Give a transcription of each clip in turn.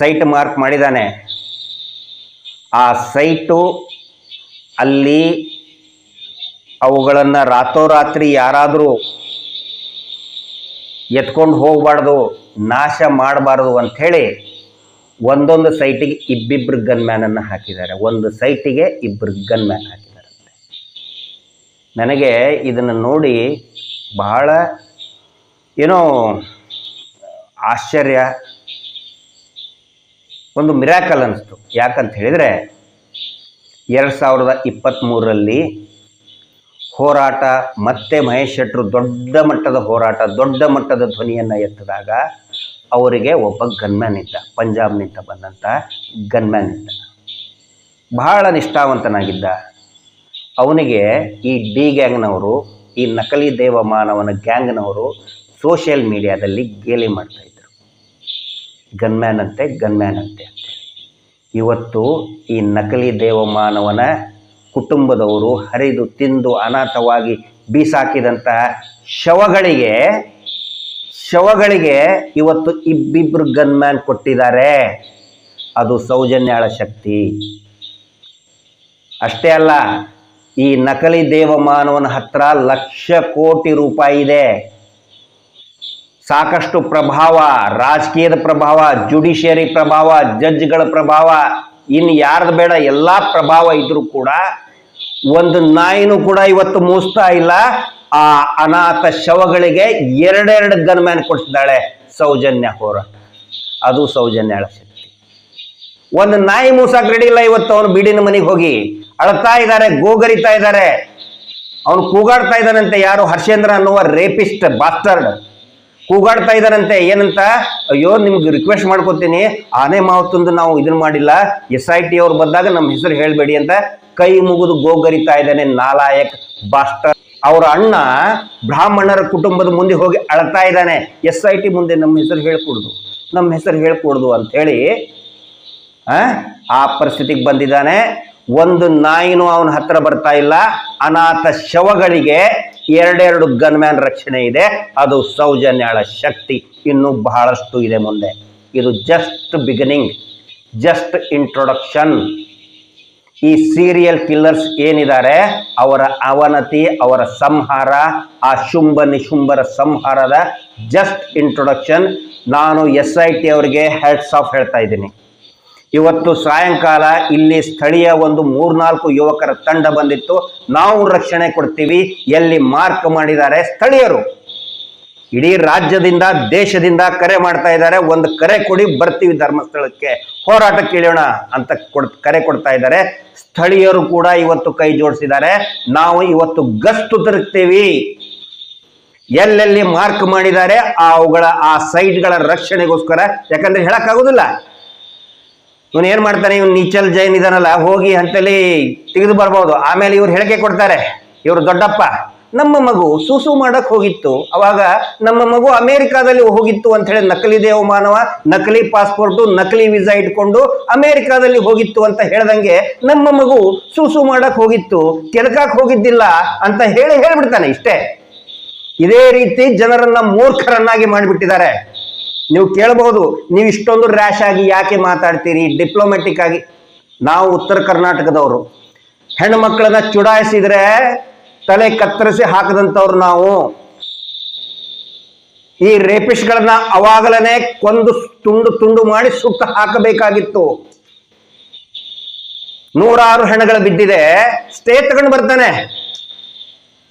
Site mark ಮಾಡಿದ್ದಾನೆ ಆ site ಅಲ್ಲಿ ಅವುಗಳನ್ನು ರಾತ್ರೋರಾತ್ರಿ ಯಾರಾದರೂ ಎತ್ಕೊಂಡು ಹೋಗಬಾರ್ದು, ನಾಶ ಮಾಡಬಾರ್ದು ಅಂಥೇಳಿ ಒಂದೊಂದು ಸೈಟಿಗೆ ಇಬ್ಬಿಬ್ರು ಗನ್ಮ್ಯಾನನ್ನು ಹಾಕಿದ್ದಾರೆ. ಒಂದು ಸೈಟಿಗೆ ಇಬ್ಬರು ಗನ್ಮ್ಯಾನ್ ಹಾಕಿದ್ದಾರೆ ನನಗೆ ಇದನ್ನು ನೋಡಿ ಬಹಳ ಏನೋ ಆಶ್ಚರ್ಯ ಒಂದು ಮಿರಾಕಲ್ ಅನಿಸ್ತು. ಯಾಕಂತ ಹೇಳಿದರೆ ಎರಡು ಸಾವಿರದ ಇಪ್ಪತ್ತ್ಮೂರರಲ್ಲಿ ಹೋರಾಟ, ಮತ್ತೆ ಮಹೇಶ್ ಶೆಟ್ಟರು ದೊಡ್ಡ ಮಟ್ಟದ ಹೋರಾಟ, ದೊಡ್ಡ ಮಟ್ಟದ ಧ್ವನಿಯನ್ನು ಎತ್ತಿದಾಗ ಅವರಿಗೆ ಒಬ್ಬ ಗನ್ಮ್ಯಾನ್ ಇದ್ದ, ಪಂಜಾಬ್ನಿಂದ ಬಂದಂಥ ಗನ್ಮ್ಯಾನ್ ಇದ್ದ. ಬಹಳ ನಿಷ್ಠಾವಂತನಾಗಿದ್ದ. ಅವನಿಗೆ ಈ ಡಿ ಗ್ಯಾಂಗ್ನವರು, ಈ ನಕಲಿ ದೇವಮಾನವನ ಗ್ಯಾಂಗ್ನವರು ಸೋಷಿಯಲ್ ಮೀಡಿಯಾದಲ್ಲಿ ಗೇಲಿ ಮಾಡ್ತಾಯಿದ್ರು ಗನ್ಮ್ಯಾನ್ ಅಂತೆ ಗನ್ಮ್ಯಾನ್ ಅಂತೆ ಇವತ್ತು ಈ ನಕಲಿ ದೇವಮಾನವನ ಕುಟುಂಬದವರು ಹರಿದು ತಿಂದು ಅನಾಥವಾಗಿ ಬೀಸಾಕಿದಂತಹ ಶವಗಳಿಗೆ ಶವಗಳಿಗೆ ಇವತ್ತು ಇಬ್ಬಿಬ್ರು ಗನ್ಮ್ಯಾನ್ ಕೊಟ್ಟಿದ್ದಾರೆ. ಅದು ಸೌಜನ್ಯಾಳ ಶಕ್ತಿ. ಅಷ್ಟೇ ಅಲ್ಲ, ಈ ನಕಲಿ ದೇವಮಾನವನ ಹತ್ರ ಲಕ್ಷ ಕೋಟಿ ರೂಪಾಯಿ ಇದೆ. ಸಾಕಷ್ಟು ಪ್ರಭಾವ, ರಾಜಕೀಯದ ಪ್ರಭಾವ, ಜುಡಿಷಿಯರಿ ಪ್ರಭಾವ, ಜಡ್ಜ್ಗಳ ಪ್ರಭಾವ ಇನ್ನು ಯಾರ್ದು ಬೇಡ ಎಲ್ಲ ಪ್ರಭಾವ ಇದ್ರೂ ಕೂಡ ಒಂದು ನಾಯಿನೂ ಕೂಡ ಇವತ್ತು ಮೂಸ್ತಾ ಇಲ್ಲ. ಆ ಅನಾಥ ಶವಗಳಿಗೆ ಎರಡೆರಡು ಗನ್ಮ್ಯಾನ್ ಕೊಡ್ತಿದ್ದಾಳೆ ಸೌಜನ್ಯ ಹೋರಾಟ ಅದು ಸೌಜನ್ಯ ಶಕ್ತಿ. ಒಂದು ನಾಯಿ ಮೂಸಾಕ್ ರೆಡಿ ಇಲ್ಲ ಇವತ್ತು ಅವನು ಬೀಡಿನ ಮನೆಗೆ ಹೋಗಿ. ಅಳ್ತಾ ಇದ್ದಾರೆ ಗೋಗರಿತಾ ಇದ್ದಾರೆ ಅವನು ಕೂಗಾಡ್ತಾ ಇದ್ದಾನಂತೆ ಯಾರು? ಹರ್ಷೇಂದ್ರ ಅನ್ನುವ ರೇಪಿಸ್ಟ್ ಬಾಸ್ಟರ್ಡ್ ಕೂಗಾಡ್ತಾ ಇದ್ದಾರಂತೆ. ಏನಂತ? ಅಯ್ಯೋ, ನಿಮ್ಗೆ ರಿಕ್ವೆಸ್ಟ್ ಮಾಡ್ಕೊತೀನಿ. ಆನೆ ಮಾವತ್ತೊಂದು ನಾವು ಇದನ್ನ ಮಾಡಿಲ್ಲ. ಎಸ್ ಐ ಟಿ ಅವ್ರು ಬಂದಾಗ ನಮ್ಮ ಹೆಸರು ಹೇಳಬೇಡಿ ಅಂತ ಕೈ ಮುಗಿದು ಗೋಗರಿತಾ ಇದ್ದಾನೆ ನಾಲಾಯಕ್ ಬಾಸ್ಟರ್. ಅವರ ಅಣ್ಣ ಬ್ರಾಹ್ಮಣರ ಕುಟುಂಬದ ಮುಂದೆ ಹೋಗಿ ಅಳ್ತಾ ಇದ್ದಾನೆ. ಎಸ್ ಐ ಟಿ ಮುಂದೆ ನಮ್ಮ ಹೆಸರು ಹೇಳ್ಕೊಡ್ದು. ನಮ್ಮ ಹೆಸರು ಹೇಳ್ಕೊಡ್ದು ಅಂತ ಹೇಳಿ, ಆ ಆ ಪರಿಸ್ಥಿತಿಗೆ ಬಂದಿದ್ದಾನೆ. ಒಂದು ನಾಯಿನೂ ಅವನ ಹತ್ರ ಬರ್ತಾ ಇಲ್ಲ. ಅನಾಥ ಶವಗಳಿಗೆ ಎರಡೆರಡು ಗನ್ಮ್ಯಾನ್ ರಕ್ಷಣೆ ಇದೆ. ಅದು ಸೌಜನ್ಯಾಳ ಶಕ್ತಿ. ಇನ್ನು ಬಹಳಷ್ಟು ಇದೆ ಮುಂದೆ. ಇದು ಜಸ್ಟ್ ಬಿಗಿನಿಂಗ್ ಜಸ್ಟ್ ಇಂಟ್ರೊಡಕ್ಷನ್ ಈ ಸೀರಿಯಲ್ ಕಿಲ್ಲರ್ಸ್ ಏನಿದ್ದಾರೆ? ಅವರ ಅವನತಿ, ಅವರ ಸಂಹಾರ, ಆ ಶುಂಭ ನಿಶುಂಭರ ಸಂಹಾರದ ಜಸ್ಟ್ ಇಂಟ್ರೊಡಕ್ಷನ್ ನಾನು ಎಸ್ ಐ ಟಿ ಅವರಿಗೆ ಹೆಡ್ಸ್ ಆಫ್ ಹೇಳ್ತಾ ಇದ್ದೀನಿ. ಇವತ್ತು ಸಾಯಂಕಾಲ ಇಲ್ಲಿ ಸ್ಥಳೀಯ ಒಂದು ಮೂರ್ನಾಲ್ಕು ಯುವಕರ ತಂಡ ಬಂದಿತ್ತು. ನಾವು ರಕ್ಷಣೆ ಕೊಡ್ತೀವಿ. ಎಲ್ಲಿ ಮಾರ್ಕ್ ಮಾಡಿದ್ದಾರೆ ಸ್ಥಳೀಯರು. ಇಡೀ ರಾಜ್ಯದಿಂದ, ದೇಶದಿಂದ ಕರೆ ಮಾಡ್ತಾ ಇದ್ದಾರೆ. ಒಂದು ಕರೆ ಕೊಡಿ, ಬರ್ತೀವಿ ಧರ್ಮಸ್ಥಳಕ್ಕೆ. ಹೋರಾಟ ಕೇಳೋಣ ಅಂತ ಕೊಡ್, ಕರೆ ಕೊಡ್ತಾ ಇದ್ದಾರೆ. ಸ್ಥಳೀಯರು ಕೂಡ ಇವತ್ತು ಕೈ ಜೋಡಿಸಿದ್ದಾರೆ. ನಾವು ಇವತ್ತು ಗಸ್ತು ತಿರುಗ್ತೀವಿ. ಎಲ್ಲೆಲ್ಲಿ ಮಾರ್ಕ್ ಮಾಡಿದ್ದಾರೆ, ಅವುಗಳ ಆ ಸೈಟ್ಗಳ ರಕ್ಷಣೆಗೋಸ್ಕರ. ಯಾಕಂದ್ರೆ ಹೇಳಕ್ಕಾಗೋದಿಲ್ಲ. ಇವನು ಏನ್ ಮಾಡ್ತಾನೆ? ಇವನು ನೀಚಲ್ ಜೈನ್ ಇದಾನಲ್ಲ, ಹೋಗಿ ಅಂತಲ್ಲಿ ತೆಗೆದು ಬರ್ಬೋದು. ಆಮೇಲೆ ಇವ್ರು ಹೇಳಿಕೆ ಕೊಡ್ತಾರೆ, ಇವರು ದೊಡ್ಡಪ್ಪ, ನಮ್ಮ ಮಗು ಸೂಸು ಮಾಡಕ್ ಹೋಗಿತ್ತು. ಅವಾಗ ನಮ್ಮ ಮಗು ಅಮೆರಿಕಾದಲ್ಲಿ ಹೋಗಿತ್ತು ಅಂತ ಹೇಳಿ ನಕಲಿ ದೇವಮಾನವ ನಕಲಿ ಪಾಸ್ಪೋರ್ಟು, ನಕಲಿ ವೀಸಾ ಇಟ್ಕೊಂಡು ಅಮೆರಿಕಾದಲ್ಲಿ ಹೋಗಿತ್ತು ಅಂತ ಹೇಳ್ದಂಗೆ ನಮ್ಮ ಮಗು ಸೂಸು ಮಾಡಕ್ ಹೋಗಿತ್ತು, ಕೆಲಕಾಕ್ ಹೋಗಿದ್ದಿಲ್ಲ ಅಂತ ಹೇಳಿ ಹೇಳ್ಬಿಡ್ತಾನೆ ಇಷ್ಟೇ. ಇದೇ ರೀತಿ ಜನರನ್ನ ಮೂರ್ಖರನ್ನಾಗಿ ಮಾಡಿಬಿಟ್ಟಿದ್ದಾರೆ. ನೀವು ಕೇಳಬಹುದು ನೀವು ಇಷ್ಟೊಂದು ರ್ಯಾಶ್ ಆಗಿ ಯಾಕೆ ಮಾತಾಡ್ತೀರಿ ಡಿಪ್ಲೊಮೆಟಿಕ್ ಆಗಿ. ನಾವು ಉತ್ತರ ಕರ್ನಾಟಕದವರು. ಹೆಣ್ಣು ಮಕ್ಕಳನ್ನ ಚುಡಾಯಿಸಿದ್ರೆ ತಲೆ ಕತ್ತರಿಸಿ ಹಾಕದಂತವ್ರು ನಾವು. ಈ ರೇಪಿಸ್ಟ್ಗಳನ್ನ ಅವಾಗಲೇ ಕೊಂದು ತುಂಡು ತುಂಡು ಮಾಡಿ ಸುತ್ತ ಹಾಕಬೇಕಾಗಿತ್ತು. ನೂರಾರು ಹೆಣಗಳು ಬಿದ್ದಿದೆ ಸ್ಟೇ ತಗೊಂಡು ಬರ್ತಾನೆ.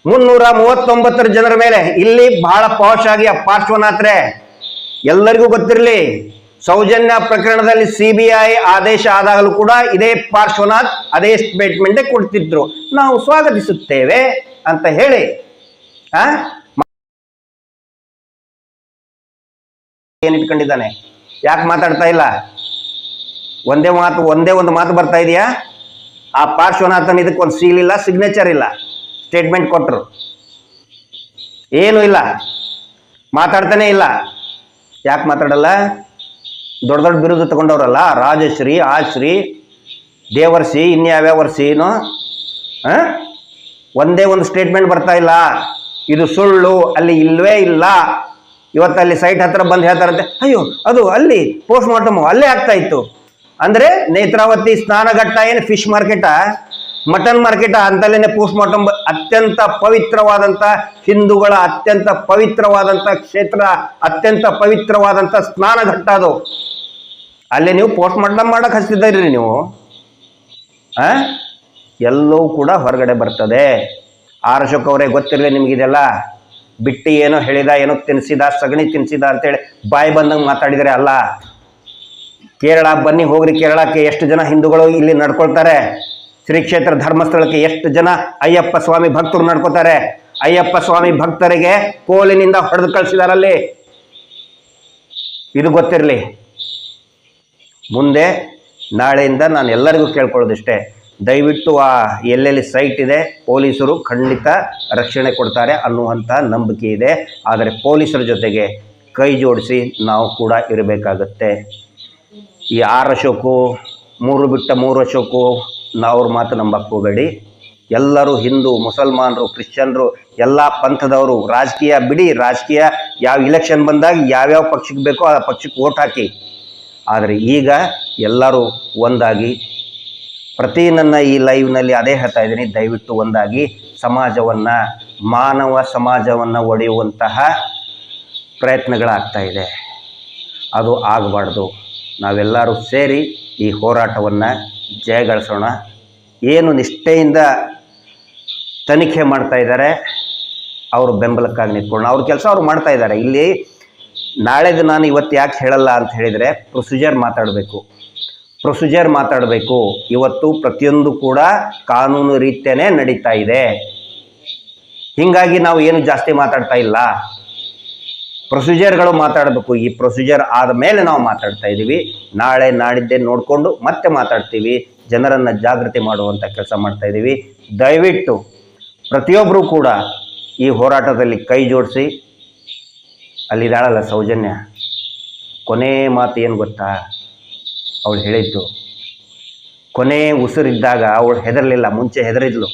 ಮುನ್ನೂರ ಮೂವತ್ತೊಂಬತ್ತರ ಜನರ ಮೇಲೆ ಇಲ್ಲಿ ಬಹಳ ಪಾಶ್ ಆಗಿ ಆ ಪಾರ್ಶ್ವನಾಥ್ರೆ. ಎಲ್ಲರಿಗೂ ಗೊತ್ತಿರಲಿ, ಸೌಜನ್ಯ ಪ್ರಕರಣದಲ್ಲಿ ಸಿಬಿಐ ಆದೇಶ ಆದಾಗಲೂ ಕೂಡ ಇದೇ ಪಾರ್ಶ್ವನಾಥ್ ಅದೇ ಸ್ಟೇಟ್ಮೆಂಟ್ ಕೊಡ್ತಿದ್ರು. ನಾವು ಸ್ವಾಗತಿಸುತ್ತೇವೆ ಅಂತ ಹೇಳಿ. ಆ? ಏನ್ ಇಟ್ಕೊಂಡಿದ್ದಾನೆ? ಯಾಕೆ ಮಾತಾಡ್ತಾ ಇಲ್ಲ? ಒಂದೇ ಮಾತು, ಒಂದೇ ಒಂದು ಮಾತು ಬರ್ತಾ ಇದೆಯಾ? ಆ ಪಾರ್ಶ್ವನಾಥನ್ ಇದಕ್ಕೆ ಒಂದು ಸೀಲ್ ಇಲ್ಲ ಸಿಗ್ನೇಚರ್ ಇಲ್ಲ. ಸ್ಟೇಟ್ಮೆಂಟ್ ಕೊಟ್ಟರು ಏನು ಇಲ್ಲ. ಮಾತಾಡ್ತಾನೆ ಇಲ್ಲ. ಯಾಕೆ ಮಾತಾಡಲ್ಲ? ದೊಡ್ಡ ದೊಡ್ಡ ಬಿರುದು ತಗೊಂಡವ್ರಲ್ಲ, ರಾಜಶ್ರೀ, ಆಶ್ರೀ ದೇವರ್ಸಿ ಇನ್ಯಾವ್ಯಾವ ವರ್ಷಿನು ಆ? ಒಂದೇ ಒಂದು ಸ್ಟೇಟ್ಮೆಂಟ್ ಬರ್ತಾ ಇಲ್ಲ. ಇದು ಸುಳ್ಳು, ಅಲ್ಲಿ ಇಲ್ವೇ ಇಲ್ಲ. ಇವತ್ತು ಅಲ್ಲಿ ಸೈಟ್ ಹತ್ರ ಬಂದು ಹೇಳ್ತಾರಂತೆ, ಅಯ್ಯೋ, ಅದು ಅಲ್ಲಿ ಪೋಸ್ಟ್ ಮಾರ್ಟಮ್ ಅಲ್ಲೇ ಆಗ್ತಾ ಇತ್ತು. ಅಂದ್ರೆ ನೇತ್ರಾವತಿ ಸ್ನಾನಘಟ್ಟ ಏನು ಫಿಶ್ ಮಾರ್ಕೆಟಾ ಮಟನ್ ಮಾರ್ಕೆಟ್ ಅಂತಲೇನೆ ಪೋಸ್ಟ್ ಮಾರ್ಟಮ್ ಅತ್ಯಂತ ಪವಿತ್ರವಾದಂತ ಹಿಂದೂಗಳ ಅತ್ಯಂತ ಪವಿತ್ರವಾದಂತ ಕ್ಷೇತ್ರ, ಅತ್ಯಂತ ಪವಿತ್ರವಾದಂತ ಸ್ನಾನಘಟ್ಟ ಅದು. ಅಲ್ಲಿ ನೀವು ಪೋಸ್ಟ್ ಮಾರ್ಟಮ್ ಮಾಡಕ್ ಹಚ್ತಿದ್ದೀರಿ ನೀವು. ಎಲ್ಲವೂ ಕೂಡ ಹೊರಗಡೆ ಬರ್ತದೆ. ಆರ್ ಅಶೋಕ್ ಅವರೇ ಗೊತ್ತಿರಲಿ ನಿಮ್ಗಿದೆಲ್ಲ ಬಿಟ್ಟಿ ಏನೋ ಹೇಳಿದ, ಏನೋ ತಿನ್ಸಿದ, ಸಗಣಿ ತಿನ್ಸಿದ ಅಂತೇಳಿ ಬಾಯಿ ಬಂದಂಗೆ ಮಾತಾಡಿದರೆ ಅಲ್ಲ. ಕೇರಳ ಬನ್ನಿ ಹೋಗ್ರಿ, ಕೇರಳಕ್ಕೆ ಎಷ್ಟು ಜನ ಹಿಂದೂಗಳು ಇಲ್ಲಿ ನಡ್ಕೊಳ್ತಾರೆ? ಶ್ರೀ ಕ್ಷೇತ್ರ ಧರ್ಮಸ್ಥಳಕ್ಕೆ ಎಷ್ಟು ಜನ ಅಯ್ಯಪ್ಪ ಸ್ವಾಮಿ ಭಕ್ತರು ನಡ್ಕೋತಾರೆ? ಅಯ್ಯಪ್ಪ ಸ್ವಾಮಿ ಭಕ್ತರಿಗೆ ಕೋಲಿನಿಂದ ಹೊಡೆದು ಕಳಿಸಿದಾರಲ್ಲಿ. ಇದು ಗೊತ್ತಿರಲಿ. ಮುಂದೆ ನಾಳೆಯಿಂದ ನಾನು ಎಲ್ಲರಿಗೂ ಕೇಳ್ಕೊಳ್ಳೋದಿಷ್ಟೇ. ದಯವಿಟ್ಟು ಆ ಎಲ್ಲೆಲ್ಲಿ ಸೈಟ್ ಇದೆ, ಪೊಲೀಸರು ಖಂಡಿತ ರಕ್ಷಣೆ ಕೊಡ್ತಾರೆ ಅನ್ನುವಂಥ ನಂಬಿಕೆ ಇದೆ. ಆದರೆ ಪೊಲೀಸರ ಜೊತೆಗೆ ಕೈ ಜೋಡಿಸಿ ನಾವು ಕೂಡ ಇರಬೇಕಾಗತ್ತೆ. ಈ ಆರು ಅಶೋಕು, ಮೂರು ಬಿಟ್ಟ ಮೂರು ಅಶೋಕು ನಾವು ಅವ್ರ ಮಾತು ನಂಬಕ್ಕೆ ಎಲ್ಲರೂ ಹಿಂದೂ, ಮುಸಲ್ಮಾನರು, ಕ್ರಿಶ್ಚಿಯನ್ರು, ಎಲ್ಲ ಪಂಥದವರು, ರಾಜಕೀಯ ಬಿಡಿ, ರಾಜಕೀಯ ಯಾವ ಇಲೆಕ್ಷನ್ ಬಂದಾಗ ಯಾವ್ಯಾವ ಪಕ್ಷಕ್ಕೆ ಬೇಕೋ ಆ ಪಕ್ಷಕ್ಕೆ ಓಟ್ ಹಾಕಿ. ಆದರೆ ಈಗ ಎಲ್ಲರೂ ಒಂದಾಗಿ, ಪ್ರತಿ ನನ್ನ ಈ ಲೈವ್ನಲ್ಲಿ ಅದೇ ಹೇಳ್ತಾ ಇದ್ದೀನಿ, ದಯವಿಟ್ಟು ಒಂದಾಗಿ, ಸಮಾಜವನ್ನು, ಮಾನವ ಸಮಾಜವನ್ನು ಒಡೆಯುವಂತಹ ಪ್ರಯತ್ನಗಳಾಗ್ತಾ ಇದೆ. ಅದು ಆಗಬಾರ್ದು. ನಾವೆಲ್ಲರೂ ಸೇರಿ ಈ ಹೋರಾಟವನ್ನು ಜಯಗಳಿಸೋಣ ಏನು ನಿಷ್ಠೆಯಿಂದ ತನಿಖೆ ಮಾಡ್ತಾ ಇದ್ದಾರೆ, ಅವರು ಬೆಂಬಲಕ್ಕಾಗಿ ನಿಂತ್ಕೊಳ್ಳೋಣ. ಅವ್ರ ಕೆಲಸ ಅವ್ರು ಮಾಡ್ತಾ ಇದ್ದಾರೆ. ಇಲ್ಲಿ ನಾಳೆದು ನಾನು ಇವತ್ತು ಯಾಕೆ ಹೇಳಲ್ಲ ಅಂತ ಹೇಳಿದರೆ ಪ್ರೊಸೀಜರ್ ಮಾತಾಡಬೇಕು. ಪ್ರೊಸೀಜರ್ ಮಾತಾಡಬೇಕು. ಇವತ್ತು ಪ್ರತಿಯೊಂದು ಕೂಡ ಕಾನೂನು ರೀತಿಯೇ ನಡೀತಾ ಇದೆ. ಹೀಗಾಗಿ ನಾವು ಏನು ಜಾಸ್ತಿ ಮಾತಾಡ್ತಾ ಇಲ್ಲ. ಪ್ರೊಸೀಜರ್ಗಳು ಮಾತಾಡಬೇಕು. ಈ ಪ್ರೊಸೀಜರ್ ಆದ ಮೇಲೆ ನಾವು ಮಾತಾಡ್ತಾ ಇದ್ದೀವಿ. ನಾಳೆ ನಾಡಿದ್ದೆ ನೋಡಿಕೊಂಡು ಮತ್ತೆ ಮಾತಾಡ್ತೀವಿ. ಜನರನ್ನು ಜಾಗೃತಿ ಮಾಡುವಂಥ ಕೆಲಸ ಮಾಡ್ತಾ ಇದ್ದೀವಿ. ದಯವಿಟ್ಟು ಪ್ರತಿಯೊಬ್ಬರೂ ಕೂಡ ಈ ಹೋರಾಟದಲ್ಲಿ ಕೈ ಜೋಡಿಸಿ ಅಲ್ಲಿದ್ದಾಳಲ್ಲ ಸೌಜನ್ಯ. ಕೊನೆ ಮಾತು ಏನು ಗೊತ್ತಾ? ಅವಳು ಹೇಳಿದ್ದು. ಕೊನೆ ಉಸಿರಿದ್ದಾಗ ಅವಳು ಹೆದರಲಿಲ್ಲ, ಮುಂಚೆ ಹೆದರಿದ್ಲು.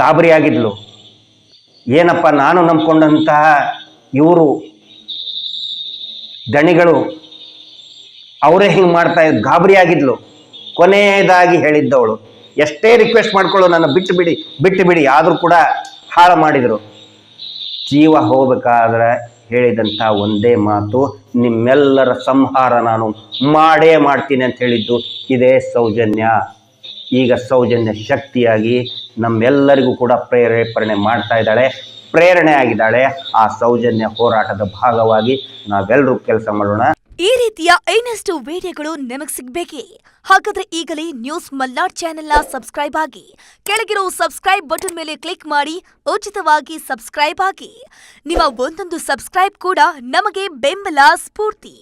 ಗಾಬರಿ ಆಗಿದ್ಲು ಏನಪ್ಪ ನಾನು ನಂಬಿಕೊಂಡಂತಹ ಇವರು ದಣಿಗಳು, ಅವರೇ ಹಿಂಗೆ ಮಾಡ್ತಾ ಗಾಬರಿ ಆಗಿದ್ಲು. ಕೊನೆಯದಾಗಿ ಹೇಳಿದ್ದವಳು. ಎಷ್ಟೇ ರಿಕ್ವೆಸ್ಟ್ ಮಾಡ್ಕೊಳ್ಳೋ ನನ್ನ ಬಿಟ್ಟು ಬಿಡಿ ಬಿಟ್ಟು ಬಿಡಿ, ಆದರೂ ಕೂಡ ಹಾಳು ಮಾಡಿದರು. ಜೀವ ಹೋಗಬೇಕಾದ್ರೆ ಹೇಳಿದಂಥ ಒಂದೇ ಮಾತು, ನಿಮ್ಮೆಲ್ಲರ ಸಂಹಾರ ನಾನು ಮಾಡೇ ಮಾಡ್ತೀನಿ ಅಂತ ಹೇಳಿದ್ದು, ಇದೇ ಸೌಜನ್ಯ. ಈಗ ಸೌಜನ್ಯ ಶಕ್ತಿಯಾಗಿ ನಮ್ಮೆಲ್ಲರಿಗೂ ಕೂಡ ಪ್ರೇರೇಪಣೆ ಮಾಡ್ತಾ ಇದ್ದಾಳೆ, ಪ್ರೇರಣೆ ಆಗಿದ್ದಾಳೆ. ಆ ಸೌಜನ್ಯ ಹೋರಾಟದ ಭಾಗವಾಗಿ ನಾವೆಲ್ಲರೂ ಕೆಲಸ ಮಾಡೋಣ. ಈ ರೀತಿಯ ಇನ್ನಷ್ಟು ವಿಡಿಯೋಗಳು ನಿಮಗೆ ಸಿಗ್ಬೇಕೇ? ಹಾಗಾದ್ರೆ ಈಗಲೇ ನ್ಯೂಸ್ ಮಲ್ನಾಡ್ ಚಾನೆಲ್ನ ಸಬ್ಸ್ಕ್ರೈಬ್ ಆಗಿ, ಕೆಳಗಿರೋ ಸಬ್ಸ್ಕ್ರೈಬ್ ಬಟನ್ ಮೇಲೆ ಕ್ಲಿಕ್ ಮಾಡಿ, ಉಚಿತವಾಗಿ ಸಬ್ಸ್ಕ್ರೈಬ್ ಆಗಿ. ನಿಮ್ಮ ಒಂದೊಂದು ಸಬ್ಸ್ಕ್ರೈಬ್ ಕೂಡ ನಮಗೆ ಬೆಂಬಲ ಸ್ಫೂರ್ತಿ.